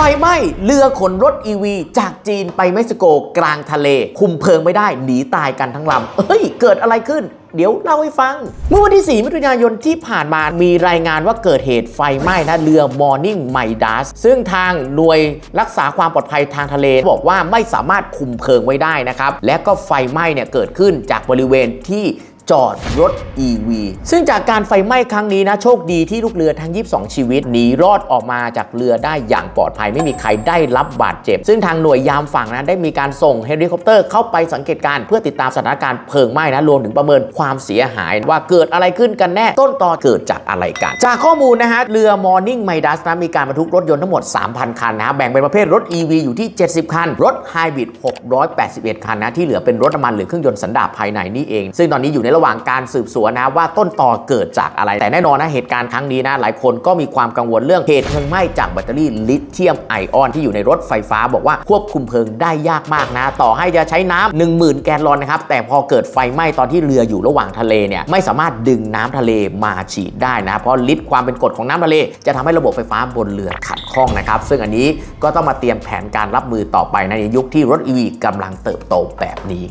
ไฟไหม้เรือขนรถ EV จากจีนไปเม็กซิโกกลางทะเล คุมเพลิงไม่ได้หนีตายกันทั้งลำเฮ้ย เกิดอะไรขึ้น เดี๋ยวเล่าให้ฟัง เมื่อวันที่ 4 มิถุนายนที่ผ่านมามีรายงานว่าเกิดเหตุไฟไหม้นะเรือ Morning Midas ซึ่งทางหน่วยรักษาความปลอดภัยทางทะเล บอกว่าไม่สามารถคุมเพลิงไว้ได้นะครับ และก็ไฟไหม้เนี่ยเกิดขึ้นจากบริเวณที่ จอดรถ EV ซึ่งจากการไฟไหม้ครั้งนี้นะ โชคดีที่ลูกเรือทั้ง 22 ชีวิตหนีรอดออกมาจากเรือได้อย่างปลอดภัยไม่มีใครได้รับบาดเจ็บ ซึ่งทางหน่วยยามฝั่งนะได้มีการส่งเฮลิคอปเตอร์เข้าไปสังเกตการณ์เพื่อติดตามสถานการณ์เพลิงไหม้นะรวมถึงประเมินความเสียหาย ว่าเกิดอะไรขึ้นกันแน่ต้นตอเกิดจากอะไรกัน จากข้อมูลนะฮะเรือ Morning Midas นะมีการบรรทุกรถยนต์ทั้งหมด 3,000 คันนะฮะแบ่งเป็นประเภทรถ EV อยู่ที่ 70 คัน รถ Hybrid 681 คันนะที่เหลือเป็นรถน้ำมันหรือเครื่องยนต์สันดาปภายในนี่เอง ซึ่งตอนนี้อยู่ในระหว่างการสืบสวนนะว่าต้นตอเกิดจากอะไร แต่แน่นอนนะเหตุการณ์ครั้งนี้นะหลายคนก็มีความกังวลเรื่องเหตุเพลิงไหม้จากแบตเตอรี่ลิเธียมไอออนที่อยู่ในรถไฟฟ้าบอกว่าควบคุมเพลิงได้ยากมากนะ ต่อให้จะใช้น้ำ10,000 แกลลอนนะครับแต่พอเกิดไฟไหม้ตอนที่เรืออยู่ระหว่างทะเลเนี่ยไม่สามารถดึงน้ำทะเลมาฉีดได้นะ เพราะลิตความเป็นกรดของน้ำทะเล จะทำให้ระบบไฟฟ้าบนเรือขัดข้องนะครับซึ่งอันนี้ก็ต้องมาเตรียมแผนการรับมือต่อไปในยุคที่รถ EV กำลังเติบโตแบบนี้